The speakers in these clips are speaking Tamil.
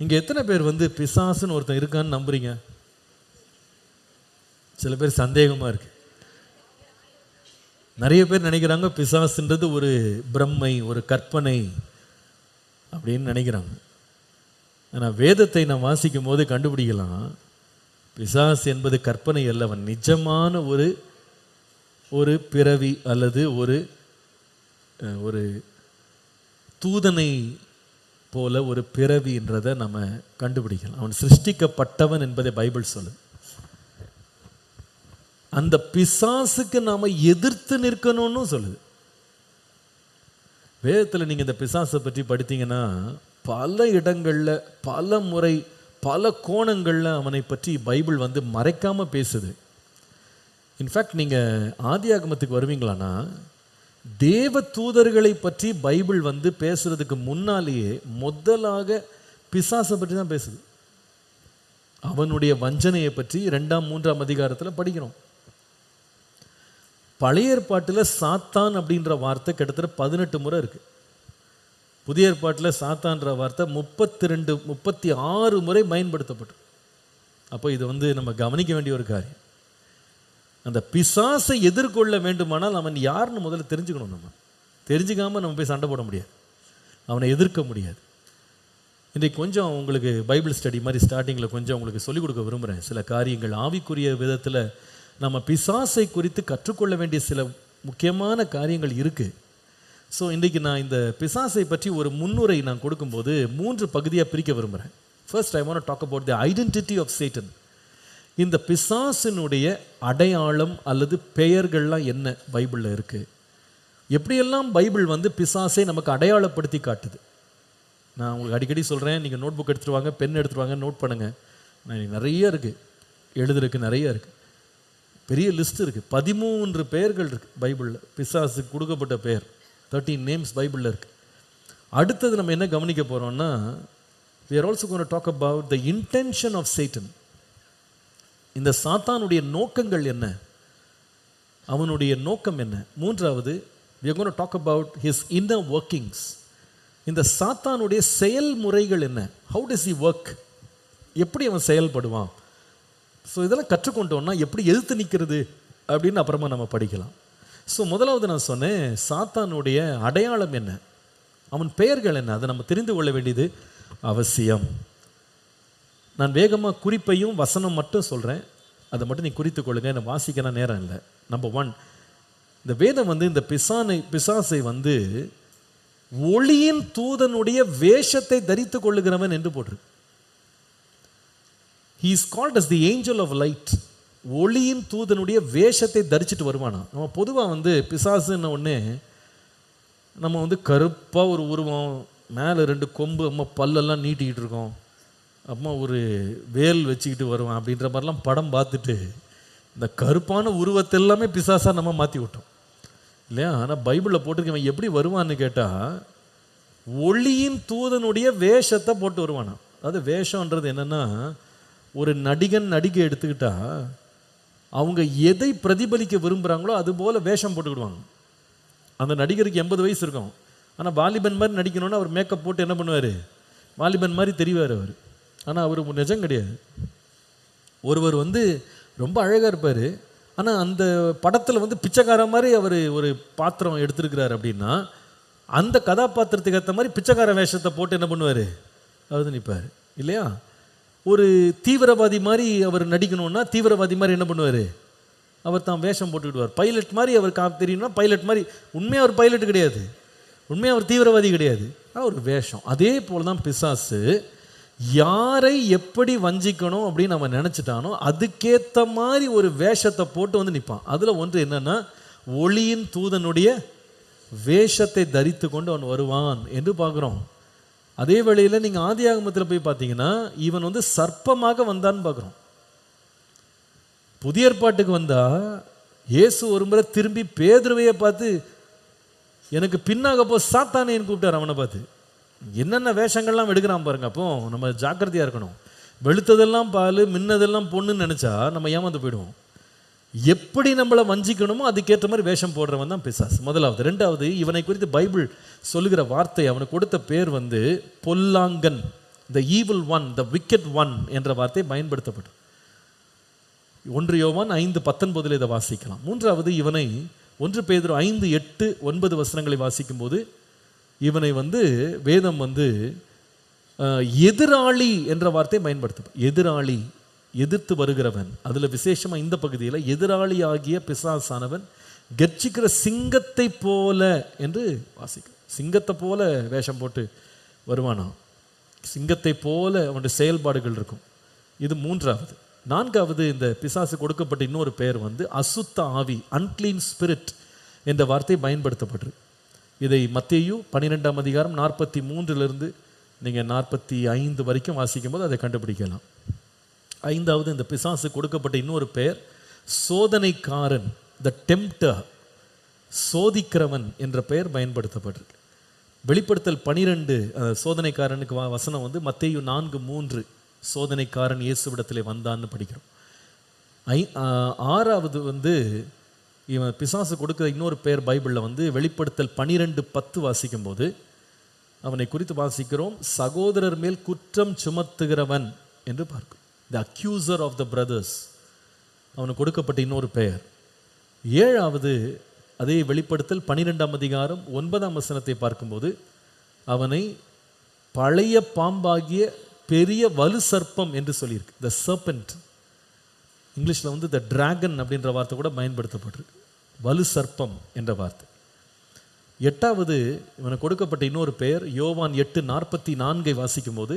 இங்கே எத்தனை பேர் வந்து பிசாசுன்னு ஒருத்தன் இருக்கான்னு நம்புறீங்க? சில பேர் சந்தேகமாக இருக்கு. நிறைய பேர் நினைக்கிறாங்க பிசாசுன்றது ஒரு பிரம்மை ஒரு கற்பனை அப்படின்னு நினைக்கிறாங்க. ஆனால் வேதத்தை நான் வாசிக்கும் போது கண்டுபிடிக்கலாம். பிசாஸ் என்பது கற்பனை அல்ல அவன் நிஜமான ஒரு ஒரு பிறவி அல்லது ஒரு ஒரு தூதனை போல ஒரு பிறவின்றதை நம்ம கண்டுபிடிக்கலாம். அவன் சிருஷ்டிக்கப்பட்டவன் என்பதை பைபிள் சொல்லு அந்த பிசாசுக்கு நாம எதிர்த்து நிற்கணும்னு சொல்லுது. வேதத்தில் நீங்க இந்த பிசாசை பற்றி படித்தீங்கன்னா பல இடங்கள்ல பல முறை பல கோணங்கள்ல அவனை பற்றி பைபிள் வந்து மறைக்காம பேசுது. இன்ஃபேக்ட் நீங்க ஆதியாகமத்துக்கு வருவீங்களான்னா தேவ தூதர்களை பற்றி பைபிள் வந்து பேசுறதுக்கு முன்னாலேயே முதலாக பிசாசை பற்றி தான் பேசுது. அவனுடைய வஞ்சனையை பற்றி ரெண்டாம் மூன்றாம் அதிகாரத்துல படிக்கிறோம். பழைய ஏற்பாட்டில் சாத்தான் அப்படின்ற வார்த்தை கிட்டத்தட்ட பதினெட்டு முறை இருக்கு. புதிய ஏற்பாட்டில் சாத்தான்ற வார்த்தை முப்பத்தி ரெண்டு முப்பத்தி ஆறு முறை பயன்படுத்தப்பட்டு அப்போ இது வந்து நம்ம கவனிக்க வேண்டிய ஒரு காரியம். அந்த பிசாசை எதிர்கொள்ள வேண்டுமானால் அவன் யாருன்னு முதல்ல தெரிஞ்சுக்கணும் நம்ம. தெரிஞ்சுக்காமல் நம்ம போய் சண்டை போட முடியாது. அவனை எதிர்க்க முடியாது. இன்றைக்கு கொஞ்சம் உங்களுக்கு பைபிள் ஸ்டடி மாதிரி ஸ்டார்டிங்கில் கொஞ்சம் உங்களுக்கு சொல்லிக் கொடுக்க விரும்புகிறேன். சில காரியங்கள் ஆவிக்குரிய விதத்தில் நம்ம பிசாசை குறித்து கற்றுக்கொள்ள வேண்டிய சில முக்கியமான காரியங்கள் இருக்குது ஸோ இன்றைக்கி நான் இந்த பிசாசை பற்றி ஒரு முன்னுரை நான் கொடுக்கும்போது மூன்று பகுதியாக பிரிக்க விரும்புகிறேன். First I want talk about the identity of Satan இந்த பிசாசினுடைய அடையாளம் அல்லது பெயர்கள்லாம் என்ன பைபிளில் இருக்குது எப்படியெல்லாம் பைபிள் வந்து பிசாசை நமக்கு அடையாளப்படுத்தி காட்டுது? நான் உங்களுக்கு அடிக்கடி சொல்கிறேன் நீங்கள் நோட் புக் எடுத்துகிட்டு வாங்க பென் எடுத்துருவாங்க நோட் பண்ணுங்கள் நான் நிறைய இருக்குது எழுதுறதுக்கு நிறைய இருக்குது பெரிய லிஸ்ட் இருக்குது பதிமூன்று பெயர்கள் இருக்குது பைபிளில். பிசாசுக்கு கொடுக்கப்பட்ட பெயர். தேர்ட்டீன் நேம்ஸ் பைபிளில் இருக்குது அடுத்தது நம்ம என்ன கவனிக்க போகிறோம்னா we are also gonna talk about the intention of Satan இந்த சாத்தானுடைய நோக்கங்கள் என்ன? அவனுடைய நோக்கம் என்ன? மூன்றாவது we are talk about his about workings இந்த சாத்தானுடைய செயல்முறைகள் என்ன? ஹவு டஸ் இ ஒர்க் எப்படி அவன் செயல்படுவான்? ஸோ இதெல்லாம் கற்றுக்கொண்டோன்னா எப்படி எதிர்த்து நிற்கிறது? அப்படின்னு அப்புறமா நம்ம படிக்கலாம். ஸோ முதலாவது நான் சொன்னேன் சாத்தானுடைய அடையாளம் என்ன? அவன் பெயர்கள் என்ன? அதை நம்ம தெரிந்து கொள்ள வேண்டியது அவசியம். நான் வேகமாக குறிப்பையும் வசனம் மட்டும் சொல்கிறேன் அதை மட்டும் நீ குறித்து கொள்ளுங்க. என்னை வாசிக்கலாம் நேரம் இல்லை. நம்பர் ஒன் இந்த வேதம் வந்து இந்த பிசானை பிசாசை வந்து ஒளியின் தூதனுடைய வேஷத்தை தரித்து கொள்ளுகிறவன் என்று போட்டிருக்கு. He is called as the angel of light ஒளியின் தூதனுடைய வேஷத்தை தரிச்சிட்டு வருவானா? நம்ம பொதுவாக வந்து பிசாசுன்ன ஒன்று நம்ம வந்து கருப்பாக ஒரு உருவம் மேலே ரெண்டு கொம்பு நம்ம பல்லெல்லாம் நீட்டிக்கிட்டு இருக்கோம். அம்மா ஒரு வேல் வச்சுக்கிட்டு வருவான் அப்படின்ற மாதிரிலாம் படம் பார்த்துட்டு இந்த கருப்பான உருவத்தை எல்லாமே பிசாசாக நம்ம மாற்றி விட்டோம். இல்லையா? ஆனால் பைபிளில் போட்டிருக்கவன் எப்படி வருவான்னு கேட்டால் ஒளியின் தூதனுடைய வேஷத்தை போட்டு வருவானா. அதாவது வேஷன்றது என்னென்னா ஒரு நடிகன் நடிகை எடுத்துக்கிட்டா அவங்க எதை பிரதிபலிக்க விரும்புகிறாங்களோ அது போல் வேஷம் போட்டுக்கிடுவாங்க அந்த நடிகருக்கு எண்பது வயசு இருக்கும். ஆனால் வாலிபன் மாதிரி நடிக்கணும்னு அவர் மேக்கப் போட்டு என்ன பண்ணுவார்? வாலிபன் மாதிரி தெரிவார் அவர். ஆனால் அவர் நிஜம் கிடையாது. ஒருவர் வந்து ரொம்ப அழகாக இருப்பார். ஆனால் அந்த படத்தில் வந்து பிச்சைக்கார மாதிரி அவர் ஒரு பாத்திரம் எடுத்திருக்கிறார் அப்படின்னா அந்த கதாபாத்திரத்துக்கு ஏற்ற மாதிரி பிச்சைக்கார வேஷத்தை போட்டு என்ன பண்ணுவார்? அது நிற்பார் இல்லையா? ஒரு தீவிரவாதி மாதிரி அவர் நடிக்கணும்னா தீவிரவாதி மாதிரி என்ன பண்ணுவார்? அவர் தான் வேஷம் போட்டுக்கிடுவார். பைலட் மாதிரி அவர் கா தெரியும்னா பைலட் மாதிரி உண்மையாக அவர் பைலட் கிடையாது. உண்மையாக அவர் தீவிரவாதி கிடையாது. ஆனால் ஒரு வேஷம். அதே போல் தான் பிசாசு யாரை எப்படி வஞ்சிக்கணும் அப்படின்னு நம்ம நினச்சிட்டானோ அதுக்கேற்ற மாதிரி ஒரு வேஷத்தை போட்டு வந்து நிற்பான் அதில் ஒன்று என்னென்னா ஒளியின் தூதனுடைய வேஷத்தை தரித்து கொண்டு அவன் வருவான் என்று பார்க்குறோம். அதே வேளையில் நீங்கள் ஆதியாகமத்தில் போய் பார்த்தீங்கன்னா இவன் வந்து சர்ப்பமாக வந்தான்னு பார்க்குறோம். புதிய ஏற்பாட்டுக்கு வந்தால் இயேசு ஒரு முறை திரும்பி பேதுருவையை பார்த்து எனக்கு பின்னாக போ சாத்தானேன்னு கூப்பிட்டார் அவனை பார்த்து. என்னென்ன வேஷங்கள்லாம் எடுக்கிறான் பாருங்க அப்போ நம்ம ஜாக்கிரதையா இருக்கணும். வெளுத்ததெல்லாம் பால் மின்னதெல்லாம் பொண்ணுன்னு நினச்சா நம்ம ஏமாந்து போயிடுவோம். எப்படி நம்மளை வஞ்சிக்கணுமோ அதுக்கேற்ற மாதிரி வேஷம் போடுறவன் தான் பிசாஸ் முதலாவது. ரெண்டாவது இவனை குறித்து பைபிள் சொல்லுகிற வார்த்தை அவனுக்கு கொடுத்த பேர் வந்து பொல்லாங்கன். The evil one the wicked one என்ற வார்த்தை பயன்படுத்தப்படும். ஒன்று யோவான் ஐந்து பத்தொன்பதில் இதை வாசிக்கலாம். மூன்றாவது இவனை ஒன்று பேதரும் ஐந்து எட்டு ஒன்பது வசனங்களை வாசிக்கும்போது இவனை வந்து வேதம் வந்து எதிராளி என்ற வார்த்தையை பயன்படுத்த எதிராளி எதிர்த்து வருகிறவன். அதில் விசேஷமாக இந்த பகுதியில் எதிராளி ஆகிய பிசாசானவன் கர்ச்சிக்கிற சிங்கத்தை போல என்று வாசிக்கும். சிங்கத்தை போல வேஷம் போட்டு வருவானாம் சிங்கத்தை போல அவனுடைய செயல்பாடுகள் இருக்கும். இது மூன்றாவது. நான்காவது இந்த பிசாசு கொடுக்கப்பட்ட இன்னொரு பெயர் வந்து அசுத்த ஆவி அன்கிளீன் ஸ்பிரிட் என்ற வார்த்தை பயன்படுத்தப்பட்டிருக்கு. இதை மத்தேயு பன்னிரெண்டாம் அதிகாரம் நாற்பத்தி மூன்றிலிருந்து நீங்கள் நாற்பத்தி ஐந்து வரைக்கும் வாசிக்கும் போது அதை கண்டுபிடிக்கலாம். ஐந்தாவது இந்த பிசாசு கொடுக்கப்பட்ட இன்னொரு பெயர் சோதனைக்காரன் த டெம்டர் சோதிக்கிறவன் என்ற பெயர் பயன்படுத்தப்பட்டிருக்கு. வெளிப்படுத்தல் பனிரெண்டு சோதனைக்காரனுக்கு வ- வசனம் வந்து மத்தேயு நான்கு மூன்று சோதனைக்காரன் இயேசுவிடத்திலே வந்தான்னு படிக்கிறோம். ஐ ஆறாவது வந்து இவன் பிசாசு கொடுக்கிற இன்னொரு பெயர் பைபிளில் வந்து வெளிப்படுத்தல் பனிரெண்டு பத்து வாசிக்கும்போது அவனை குறித்து வாசிக்கிறோம் சகோதரர் மேல் குற்றம் சுமத்துகிறவன் என்று பார்க்கிறோம் the accuser of the brothers அவனுக்கு கொடுக்கப்பட்ட இன்னொரு பெயர். ஏழாவது அதே வெளிப்படுத்தல் பனிரெண்டாம் அதிகாரம் ஒன்பதாம் வசனத்தை பார்க்கும்போது அவனை பழைய பாம்பாகிய பெரிய வலு சர்ப்பம் என்று சொல்லியிருக்கு. த சர்பன்ட் இங்கிலீஷில் வந்து த டிராகன் அப்படின்ற வார்த்தை கூட பயன்படுத்தப்பட்டிருக்கு. வலு சர்ப்பம் என்ற வார்த்தை. எட்டாவது இவனுக்கு கொடுக்கப்பட்ட இன்னொரு பெயர் யோவான் எட்டு நாற்பத்தி நான்கை வாசிக்கும்போது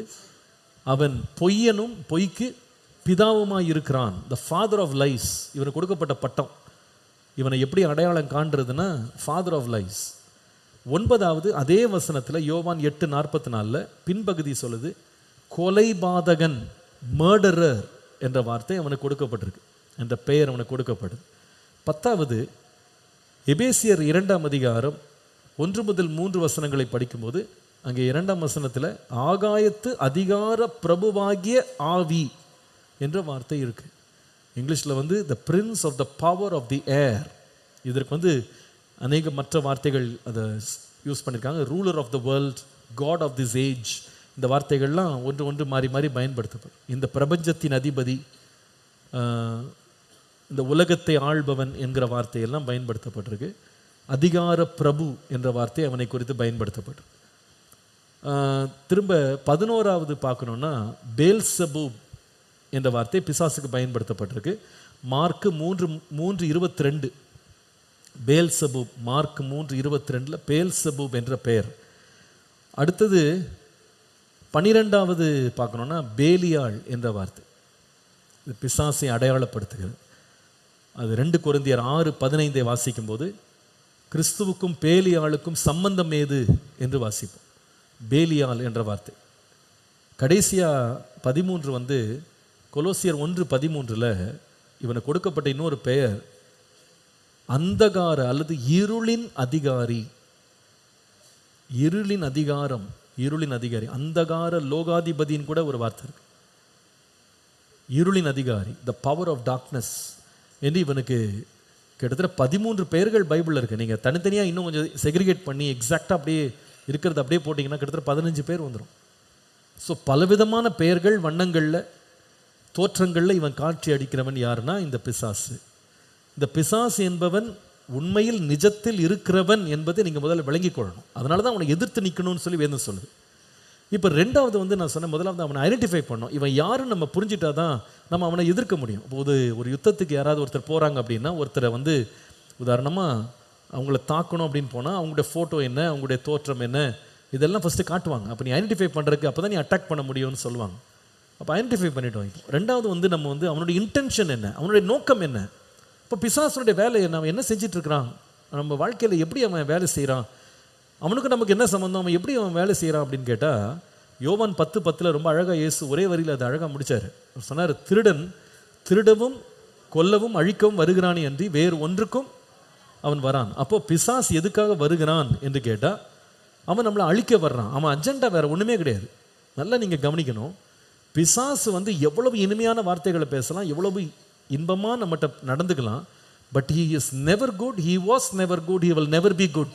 அவன் பொய்யனும் பொய்க்கு பிதாவுமாய் இருக்கிறான். த ஃபாதர் ஆஃப் லைஸ் இவனுக்கு கொடுக்கப்பட்ட பட்டம். இவனை எப்படி அடையாளம் காண்றதுன்னா ஃபாதர் ஆஃப் லைஸ் ஒன்பதாவது அதே வசனத்தில் யோவான் எட்டு நாற்பத்தி நாலில் பின்பகுதி சொல்லுது கொலைபாதகன் மர்டரர் என்ற வார்த்தை அவனுக்கு கொடுக்கப்பட்டிருக்கு. என்ற பெயர் அவனுக்கு கொடுக்கப்படுது. பத்தாவது எபேசியர் இரண்டாம் அதிகாரம் ஒன்று முதல் மூன்று வசனங்களை படிக்கும்போது அங்கே இரண்டாம் வசனத்தில் ஆகாயத்து அதிகார பிரபுவாகிய ஆவி என்ற வார்த்தை இருக்கு. இங்கிலீஷில் வந்து the prince of the power of the air இதற்கு வந்து அநேக மற்ற வார்த்தைகள் அதை யூஸ் பண்ணியிருக்காங்க ruler of the world god of this age இந்த வார்த்தைகள்லாம் ஒன்று ஒன்று மாறி மாறி பயன்படுத்தப்படும். இந்த பிரபஞ்சத்தின் அதிபதி இந்த உலகத்தை ஆள்பவன் என்கிற வார்த்தையெல்லாம் பயன்படுத்தப்பட்டிருக்கு. அதிகார பிரபு என்ற வார்த்தை அவனை குறித்து பயன்படுத்தப்பட்டிருக்கு திரும்ப பதினோராவது பார்க்கணுன்னா பேல்சபூப் என்ற வார்த்தை பிசாசுக்கு பயன்படுத்தப்பட்டிருக்கு. மார்க்கு மூன்று மூன்று இருபத்தி ரெண்டு பேல்சபூப் மார்க் மூன்று இருபத்தி ரெண்டில் பேல்சபூப் என்ற பெயர். அடுத்தது பன்னிரெண்டாவது பார்க்கணுன்னா பேலியாள் என்ற வார்த்தை. இது பிசாசை அடையாளப்படுத்துகிறது. அது ரெண்டு குருந்தியர் ஆறு பதினைந்தை வாசிக்கும்போது கிறிஸ்துவுக்கும் பேலியாளுக்கும் சம்பந்தம் ஏது? என்று வாசிப்போம். பேலியாள் என்ற வார்த்தை. கடைசியாக பதிமூன்று வந்து கொலோசியர் ஒன்று பதிமூன்றில் இவனுக்கு கொடுக்கப்பட்ட இன்னொரு பெயர் அந்தகார அல்லது இருளின் அதிகாரி. இருளின் அதிகாரம் இருளின் அதிகாரி. அந்தகார லோகாதிபதியின் கூட ஒரு வார்த்தை இருக்கு. இருளின் அதிகாரி த பவர் ஆஃப் டார்க்னஸ் என்று இவனுக்கு கிட்டத்தட்ட பதிமூன்று பெயர்கள் பைபிளில் இருக்குது நீங்கள் தனித்தனியாக இன்னும் கொஞ்சம் செக்ரிகேட் பண்ணி எக்ஸாக்டாக அப்படியே இருக்கிறத அப்படியே போட்டிங்கன்னா கிட்டத்தட்ட பதினஞ்சு பேர் வந்துடும் ஸோ பலவிதமான பெயர்கள் வண்ணங்களில் தோற்றங்களில் இவன் காட்சி அடிக்கிறவன் யாருன்னா இந்த பிசாசு. இந்த பிசாசு என்பவன் உண்மையில் நிஜத்தில் இருக்கிறவன் என்பதை நீங்கள் முதல்ல விளங்கிக் கொள்ளணும். அதனால தான் அவனை எதிர்த்து நிற்கணும்னு சொல்லி வேதம் சொல்லுது. இப்போ ரெண்டாவது வந்து நான் சொன்ன முதலாவது அவனை ஐடென்டிஃபை பண்ணோம் இவன் யாருன்னு நம்ம புரிஞ்சிட்டா தான் நம்ம அவனை எதிர்க்க முடியும். போது ஒரு ஒரு யுத்தத்துக்கு யாராவது ஒருத்தர் போகிறாங்க அப்படின்னா ஒருத்தரை வந்து உதாரணமாக அவங்கள தாக்கணும் அப்படின்னு போனால் அவங்களுடைய ஃபோட்டோ என்ன அவங்களுடைய தோற்றம் என்ன இதெல்லாம் ஃபஸ்ட்டு காட்டுவாங்க. அப்போ நீ ஐடென்டிஃபை பண்ணுறதுக்கு அப்போ தான் நீ அட்டாக் பண்ண முடியும்னு சொல்லுவாங்க. அப்போ ஐடென்டிஃபை பண்ணிட்டோம். இப்போ ரெண்டாவது வந்து நம்ம வந்து அவனுடைய இன்டென்ஷன் என்ன அவனுடைய நோக்கம் என்ன? இப்போ பிசாசனுடைய வேலை என்ன அவன் என்ன செஞ்சிட்ருக்கிறான் நம்ம வாழ்க்கையில் எப்படி அவன் வேலை செய்கிறான் அவனுக்கு நமக்கு என்ன சம்மந்தம் அவன் எப்படி அவன் வேலை செய்கிறான் அப்படின்னு கேட்டால் யோவான் பத்து பத்தில் ரொம்ப அழகாக இயேசு ஒரே வரியில் அதை அழகாக முடிச்சார். அவர் சொன்னார் திருடன் திருடவும் கொல்லவும் அழிக்கவும் வருகிறானே அன்றி வேறு ஒன்றுக்கும் அவன் வரான். அப்போ பிசாஸ் எதுக்காக வருகிறான்? என்று கேட்டால் அவன் நம்மளை அழிக்க வர்றான். அவன் அஜெண்டா வேறு ஒன்றுமே கிடையாது. நல்லா நீங்கள் கவனிக்கணும். பிசாசு வந்து எவ்வளவு இனிமையான வார்த்தைகளை பேசலாம் எவ்வளவு இன்பமாக நம்மகிட்ட நடந்துக்கலாம். But he is never good he was never good he will never be good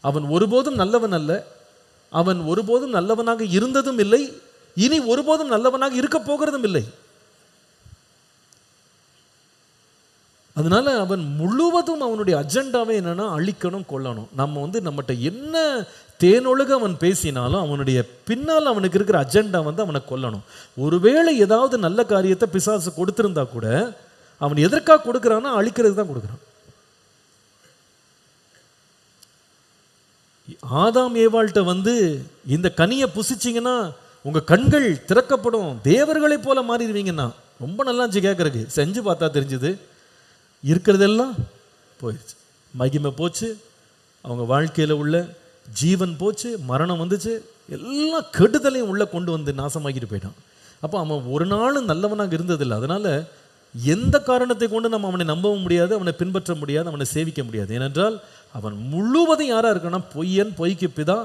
அவன் ஒருபோதும் நல்லவன் அல்ல. அவன் ஒருபோதும் நல்லவனாக இருந்ததும் இல்லை. இனி ஒருபோதும் நல்லவனாக இருக்க போகிறதும் இல்லை. அதனால அவன் முழுவதும் அவனுடைய அஜெண்டாவே என்னன்னா அழிக்கணும் கொல்லணும். நம்ம வந்து நம்மகிட்ட என்ன தேனொழுக அவன் பேசினாலும் அவனுடைய பின்னால் அவனுக்கு இருக்கிற அஜெண்டா வந்து அவனை கொல்லணும். ஒருவேளை ஏதாவது நல்ல காரியத்தை பிசாசு கொடுத்திருந்தா கூட அவன் எதற்காக கொடுக்குறான்னா அழிக்கிறது தான் கொடுக்குறான். ஆதாம் ஏவாள்கிட்ட வந்து இந்த கனியை புசிச்சிங்கன்னா உங்கள் கண்கள் திறக்கப்படும். தேவர்களைப் போல மாறிடுவீங்கன்னா. ரொம்ப நல்லா இருந்துச்சு கேட்கறதுக்கு செஞ்சு பார்த்தா தெரிஞ்சுது. இருக்கிறதெல்லாம் போயிடுச்சு மகிமை போச்சு. அவங்க வாழ்க்கையில் உள்ள ஜீவன் போச்சு. மரணம் வந்துச்சு. எல்லா கெடுதலையும் உள்ளே கொண்டு வந்து நாசமாக்கிட்டு போயிட்டான். அப்போ அவன் ஒரு நாளும் நல்லவனாக இருந்ததில்லை. அதனால் எந்த காரணத்தை கொண்டு நம்ம அவனை நம்பவும் முடியாது அவனை பின்பற்ற முடியாது அவனை சேவிக்க முடியாது. ஏனென்றால் அவன் முழுவதும் யாராக இருக்கான்னா பொய்யன் பொய்க்கு பிதா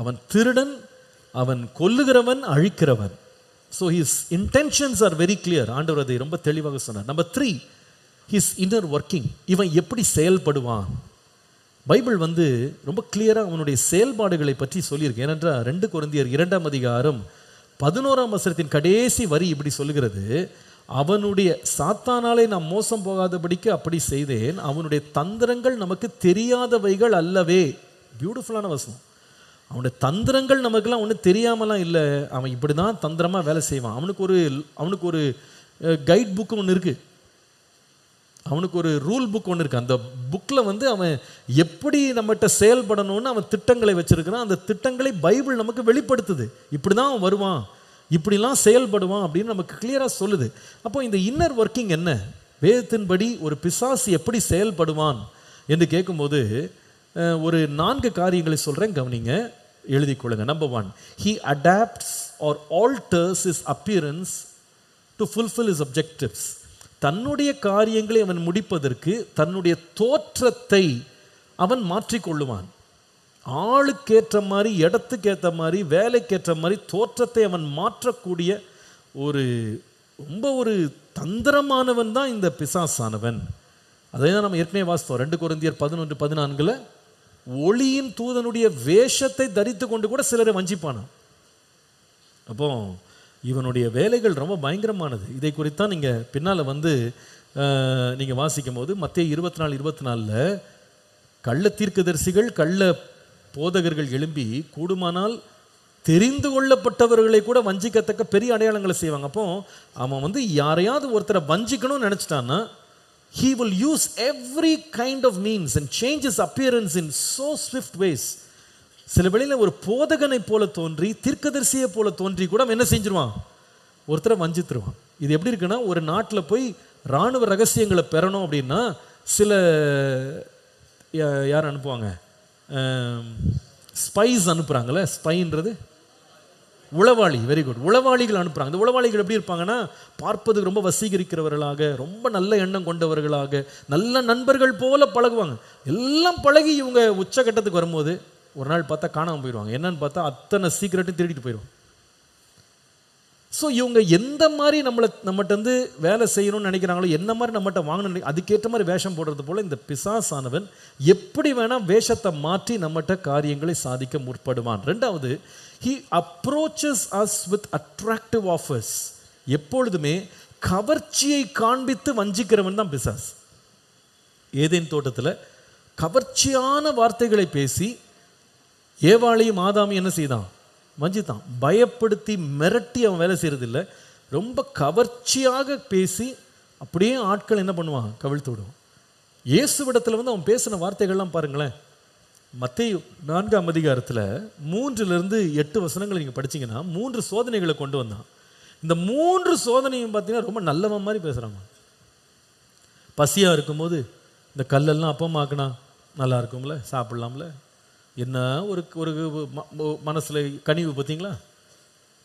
அவன் திருடன் அவன் கொல்லுகிறவன் அழிக்கிறவன். So his intentions are very clear ஆண்டவர் அதை ரொம்ப தெளிவாக சொன்னார். Number three his inner working இவன் எப்படி செயல்படுவான்? பைபிள் வந்து ரொம்ப கிளியராக அவனுடைய செயல்பாடுகளை பற்றி சொல்லியிருக்கு. ஏனென்றால் ரெண்டு குழந்தையர் இரண்டாம் அதிகாரம் பதினோராம் வசனத்தின் கடைசி வரி இப்படி சொல்லுகிறது. அவனுடைய சாத்தானாலே நான் மோசம் போகாதபடிக்கு அப்படி செய்தேன். அவனுடைய தந்திரங்கள் நமக்கு தெரியாதவைகள் அல்லவே. பியூட்டிஃபுல்லான வசனம். அவனுடைய தந்திரங்கள் நமக்கெல்லாம் ஒன்றும் தெரியாமலாம் இல்லை. அவன் இப்படி தான் தந்திரமாக வேலை செய்வான். அவனுக்கு ஒரு அவனுக்கு ஒரு கைட் புக்கு ஒன்று இருக்குது அவனுக்கு ஒரு ரூல் புக் ஒன்று இருக்குது அந்த புக்கில் வந்து அவன் எப்படி நம்மகிட்ட செயல்படணும்னு அவன் திட்டங்களை வச்சுருக்கிறான். அந்த திட்டங்களை பைபிள் நமக்கு வெளிப்படுத்துது. இப்படி தான் அவன் வருவான். இப்படிலாம் செயல்படுவான் அப்படின்னு நமக்கு கிளியராக சொல்லுது. அப்போ இந்த இன்னர் ஒர்க்கிங் என்ன? வேதத்தின்படி ஒரு பிசாசு எப்படி செயல்படுவான் என்று கேட்கும்போது ஒரு நான்கு காரியங்களை சொல்கிறேன் கவனிங்க. எழுதி கொள்ளுங்க. Number one he adopts or alters his appearance to fulfil his objectives தன்னுடைய காரியங்களை அவன் முடிப்பதற்கு தன்னுடைய தோற்றத்தை அவன் மாற்றிக்கொள்ளுவான் ஆளுக்கேற்ற மாதிரி இடத்துக்கேற்ற மாதிரி வேலைக்கேற்ற மாதிரி தோற்றத்தை அவன் மாற்றக்கூடிய ஒரு ரொம்ப ஒரு தந்திரமானவன் தான் இந்த பிசாசானவன். அதை தான் நம்ம ஏற்கனவே வாசித்தோம். ரெண்டு குருந்தியர் பதினொன்று பதினான்கில் ஒளியின் தூதனுடைய வேஷத்தை தரித்து கொண்டு கூட சிலரை வஞ்சிப்பானான் அப்போ இவனுடைய வேலைகள் ரொம்ப பயங்கரமானது. இதை குறித்தான் நீங்கள் பின்னால் வந்து நீங்கள் வாசிக்கும் போது மத்திய இருபத்தி நாலு இருபத்தி நாலில் கள்ள தீர்க்கதரிசிகள் கள்ள போதகர்கள் எழும்பி கூடுமானால் தெரிந்து கொள்ளப்பட்டவர்களை கூட வஞ்சிக்கத்தக்க பெரிய அடையாளங்களை செய்வாங்க. அப்போ அவன் வந்து யாரையாவது ஒருத்தரை வஞ்சிக்கணும்னு நினச்சிட்டான்னா he will use every kind of means and changes appearance in in swift ways சில வேளையில் ஒரு போதகனை போல தோன்றி தீர்க்கதரிசியை போல தோன்றி கூட அவன் என்ன செஞ்சிருவான்? ஒருத்தரை வஞ்சித்துருவான். இது எப்படி இருக்குன்னா ஒரு நாட்டில் போய் ராணுவ ரகசியங்களை பெறணும் அப்படின்னா சில யா- யார் அனுப்புவாங்க? ஸ்பைஸ் அனுப்புகிறாங்களே ஸ்பைன்றது உளவாளி வெரி குட் உளவாளிகள் அனுப்புறாங்க. இந்த உளவாளிகள் எப்படி இருப்பாங்கன்னா பார்ப்பதுக்கு ரொம்ப வசீகரிக்கிறவர்களாக ரொம்ப நல்ல எண்ணம் கொண்டவர்களாக நல்ல நண்பர்கள் போல பழகுவாங்க. எல்லாம் பழகி இவங்க உச்சகட்டத்துக்கு வரும்போது ஒரு நாள் பார்த்தா காணாமல் போயிடுவாங்க. என்னன்னு பார்த்தா அத்தனை சீக்கிரட்டும் திருடிட்டு போயிடுவாங்க. ஸோ இவங்க எந்த மாதிரி நம்மளை நம்மகிட்ட வந்து வேலை செய்யணும்னு நினைக்கிறாங்களோ என்ன மாதிரி நம்மகிட்ட வாங்கணும் அதுக்கேற்ற மாதிரி வேஷம் போடுறது போல் இந்த பிசாசானவன் எப்படி வேணால் வேஷத்தை மாற்றி நம்மகிட்ட காரியங்களை சாதிக்க முற்படுவான். ரெண்டாவது he approaches us with attractive offers எப்பொழுதுமே கவர்ச்சியை காண்பித்து வஞ்சிக்கிறவன் தான் பிசாஸ். ஏதேன் தோட்டத்தில் கவர்ச்சியான வார்த்தைகளை பேசி ஏவாளையும் ஆதாமி என்ன செய்தான்? வஞ்சித்தான் பயப்படுத்தி மிரட்டி அவன் வேலை செய்யறதில்ல ரொம்ப கவர்ச்சியாக பேசி அப்படியே ஆட்கள் என்ன பண்ணுவான் கவிழ்த்து விடுவான். இயேசுவிடத்தில் வந்து அவன் பேசின வார்த்தைகள்லாம் பாருங்களேன். மத்திய நான்காம் அதிகாரத்தில் மூன்றிலிருந்து எட்டு வசனங்களை நீங்கள் படிச்சீங்கன்னா மூன்று சோதனைகளை கொண்டு வந்தான். இந்த மூன்று சோதனையும் பார்த்தீங்கன்னா ரொம்ப நல்லவன் மாதிரி பேசுகிறாங்க பசியாக இருக்கும்போது இந்த கல்லெல்லாம் அப்பமாக்குனா நல்லா இருக்கும்ல? சாப்பிட்லாம்ல? என்ன ஒரு ஒரு மனசில் கனிவு பார்த்தீங்களா?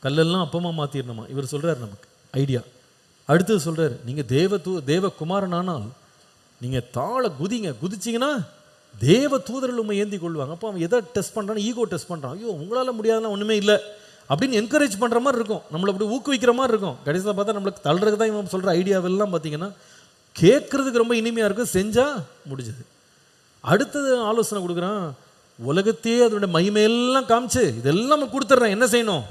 கல்லெல்லாம் அப்பமா மாற்றிடணுமா இவர் சொல்கிறார் நமக்கு ஐடியா. அடுத்தது சொல்கிறார் நீங்கள் தேவ தூ தேவ குமாரனானால் நீங்கள் தாழ குதிங்க குதிச்சிங்கன்னா தேவ தூதர்கள் உண்மை ஏந்தி கொள்வாங்க. அப்போ அவன் எதை டெஸ்ட் பண்ணுறான் ஈகோ டெஸ்ட் பண்ணுறான் ஐயோ உங்களால் முடியாதெல்லாம் ஒன்றுமே இல்லை அப்படின்னு என்கரேஜ் பண்ணுற மாதிரி இருக்கும். நம்மளை அப்படி ஊக்குவிக்கிற மாதிரி இருக்கும். கடைசியில் பார்த்தா நம்மளுக்கு தள்ளுறதுக்கு தான் இவன் சொல்கிற ஐடியாவெல்லாம் பார்த்தீங்கன்னா கேட்குறதுக்கு ரொம்ப இனிமையாக இருக்கும் செஞ்சால் முடிஞ்சது. அடுத்தது ஆலோசனை கொடுக்குறான் உலகத்தையே அதோட மகிமையெல்லாம் காமிச்சு இதெல்லாம் நம்ம கொடுத்துட்றேன் என்ன செய்யணும்?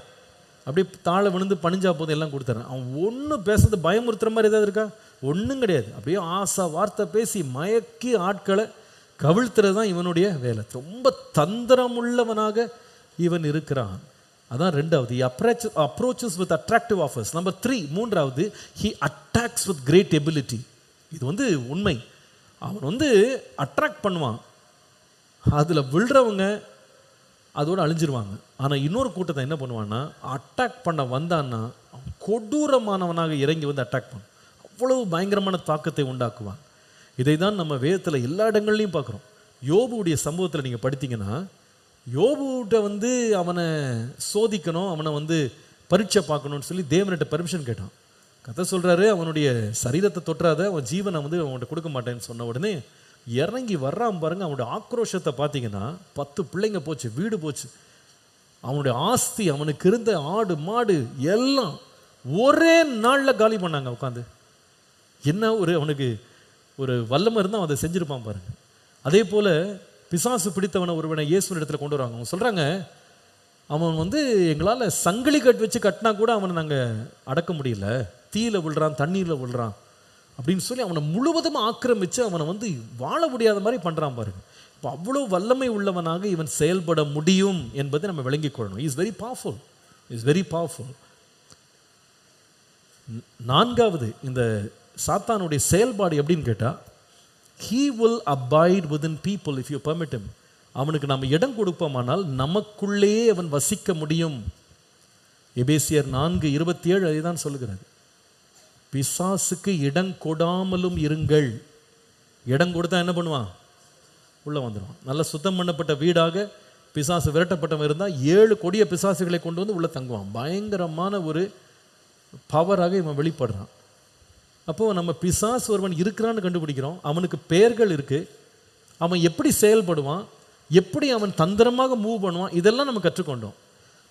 அப்படியே தாழ விழுந்து பணிஞ்சா போதும் எல்லாம் கொடுத்துட்றேன் அவன் ஒன்றும் பேசுறது பயமுறுத்துற மாதிரி ஏதாவது இருக்கா? ஒன்றும் கிடையாது. அப்படியே ஆசை வார்த்தை பேசி மயக்கி ஆட்களை கவிழ்த்துறது தான் இவனுடைய வேலை. ரொம்ப தந்திரமுள்ளவனாக இவன் இருக்கிறான். அதான் ரெண்டாவது. Approach approaches with attractive offers number three மூன்றாவது he attacks with great ability இது வந்து உண்மை. அவன் வந்து அட்ராக்ட் பண்ணுவான். அதில் விழுறவங்க அதோடு அழிஞ்சிருவாங்க. ஆனால் இன்னொரு கூட்டத்தை என்ன பண்ணுவான்னா அட்டாக் பண்ண வந்தான்னா கொடூரமானவனாக இறங்கி வந்து அட்டாக் பண்ணும். அவ்வளவு பயங்கரமான தாக்கத்தை உண்டாக்குவான். இதை தான் நம்ம வேதத்தில் எல்லா இடங்கள்லையும் பார்க்குறோம். யோபுடைய சம்பவத்தில் நீங்கள் படித்தீங்கன்னா யோபுகிட்ட வந்து அவனை சோதிக்கணும் அவனை வந்து பரீட்சை பார்க்கணும்னு சொல்லி தேவன்கிட்ட பெர்மிஷன் கேட்டான். கதை சொல்கிறாரு அவனுடைய சரீரத்தை தொற்றாத அவன் ஜீவனை வந்து அவன்கிட்ட கொடுக்க மாட்டேன்னு சொன்ன உடனே இறங்கி வர்றான் பாருங்க அவனுடைய ஆக்ரோஷத்தை பார்த்தீங்கன்னா பத்து பிள்ளைங்க போச்சு வீடு போச்சு. அவனுடைய ஆஸ்தி அவனுக்கு இருந்த ஆடு மாடு எல்லாம் ஒரே நாளில் காலி பண்ணாங்க உட்காந்து என்ன ஒரு அவனுக்கு ஒரு வல்லமை இருந்தால் அதை செஞ்சுருப்பான் பாருங்க. அதே போல் பிசாசு பிடித்தவனை ஒருவனை இயேசுவின் இடத்துல கொண்டு வராங்க அவங்க சொல்கிறாங்க அவன் வந்து எங்களால் சங்கிலி கட் வச்சு கட்டினா கூட அவனை நாங்கள் அடக்க முடியல. தீயில விழுறான் தண்ணீரில் விழுறான். அப்படின்னு சொல்லி அவனை முழுவதும் ஆக்கிரமித்து அவனை வந்து வாழ முடியாத மாதிரி பண்ணுறான் பாருங்க. இப்போ அவ்வளோ வல்லமை உள்ளவனாக இவன் செயல்பட முடியும் என்பதை நம்ம விளங்கிக் கொள்ளணும். Is very powerful is very powerful நான்காவது இந்த சாத்தானுடைய செயல்பாடு எப்படின்னு கேட்டால் he will abide within people if you permit him. அவனுக்கு நம்ம இடம் கொடுப்போமானால் நமக்குள்ளேயே அவன் வசிக்க முடியும். எபேசியர் நான்கு இருபத்தி ஏழு அதுதான் சொல்லுகிறது பிசாசுக்கு இடம் கொடாமலும் இருங்கள். இடம் கொடுத்தா என்ன பண்ணுவான்? உள்ளே வந்துடுவான் நல்ல சுத்தம் பண்ணப்பட்ட வீடாக பிசாசு விரட்டப்பட்டவன் இருந்தால் ஏழு கொடிய பிசாசுகளை கொண்டு வந்து உள்ளே தங்குவான். பயங்கரமான ஒரு பவராக இவன் வெளிப்படுறான். அப்போது நம்ம பிசாசு ஒருவன் இருக்கிறான்னு கண்டுபிடிக்கிறோம். அவனுக்கு பெயர்கள் இருக்குது அவன் எப்படி செயல்படுவான்? எப்படி அவன் தந்திரமாக மூவ் பண்ணுவான்? இதெல்லாம் நம்ம கற்றுக்கொண்டோம்.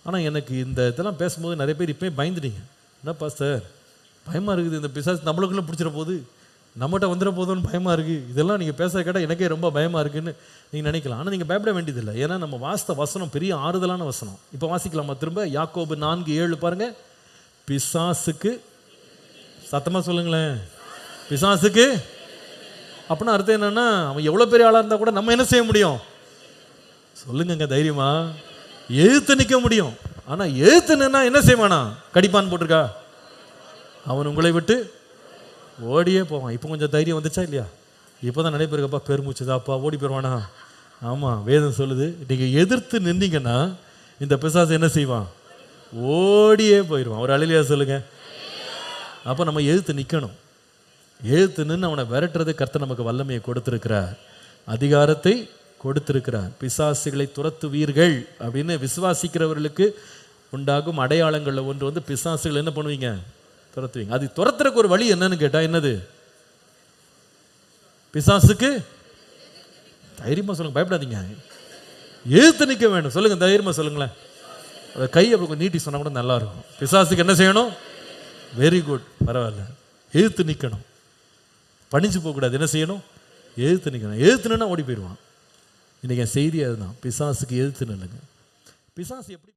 ஆனால் எனக்கு இந்த இதெல்லாம் பேசும்போது நிறைய பேர் இப்போயே பயந்துட்டீங்க. என்னப்பா சார் பயமாக இருக்குது இந்த பிசாசு நம்மளுக்குள்ளே பிடிச்சிட போகுது நம்மகிட்ட வந்துட போதும்னு பயமாக இருக்குது இதெல்லாம் நீங்கள் பேச கேட்டால் எனக்கே ரொம்ப பயமாக இருக்குதுன்னு நீங்கள் நினைக்கலாம். ஆனால் நீங்கள் பயப்பட வேண்டியதில்லை. ஏன்னா நம்ம வாஸ்த வசனம் பெரிய ஆறுதலான வசனம். இப்போ வாசிக்கலாமா திரும்ப? யாக்கோபு நான்கு ஏழு பாருங்கள் பிசாசுக்கு சத்தமாக சொல்லுங்களேன். பிசாசுக்கு அப்படின்னா அர்த்தம் என்னென்னா அவன் எவ்வளோ பெரிய ஆளாக இருந்தால் கூட நம்ம என்ன செய்ய முடியும்? சொல்லுங்கங்க தைரியமா. எழுத்து நிற்க முடியும். ஆனால் எழுத்து நின்னா என்ன செய்வானா? கடிப்பான் போட்டிருக்கா? அவன் உங்களை விட்டு ஓடியே போவான். இப்போ கொஞ்சம் தைரியம் வந்துச்சா இல்லையா? இப்போ தான் நடைபெறுக்கப்பா பெருமூச்சுதாப்பா ஓடி போயிடுவானா? ஆமாம் வேதம் சொல்லுது நீங்கள் எதிர்த்து நின்னீங்கன்னா இந்த பிசாசு என்ன செய்வான்? ஓடியே போயிடுவான். ஒரு அழிலியா சொல்லுங்க. அப்போ நம்ம எழுத்து நிற்கணும் எழுத்து நின்று அவனை விரட்டுறது கர்த்த நமக்கு வல்லமையை கொடுத்துருக்கிறார். அதிகாரத்தை கொடுத்திருக்கிறார். பிசாசுகளை துரத்துவீர்கள் அப்படின்னு விசுவாசிக்கிறவர்களுக்கு உண்டாகும் அடையாளங்களில் ஒன்று வந்து பிசாசுகள் என்ன பண்ணுவீங்க? துரத்துவீங்க. அது துரத்துறதுக்கு ஒரு வழி என்னன்னு கேட்டா என்னது? பிசாசுக்கு? தைரியமா சொல்லுங்க பயப்படாதீங்க. எழுத்து நிற்க வேண்டும். சொல்லுங்க தைரியமா சொல்லுங்களேன். அதை கை அப்படி கொஞ்சம் நீட்டி சொன்னால் கூட நல்லா இருக்கும் பிசாசுக்கு என்ன செய்யணும்? வெரி குட் பரவாயில்ல. எழுத்து நிற்கணும் பணிஞ்சு போகக்கூடாது. என்ன செய்யணும்? எழுத்து நிற்கணும் எழுத்துனா ஓடி போயிடுவான். இன்னைக்கு என் செய்தி அதுதான். பிசாசுக்கு எழுத்து நில்லுங்க பிசாசு எப்படி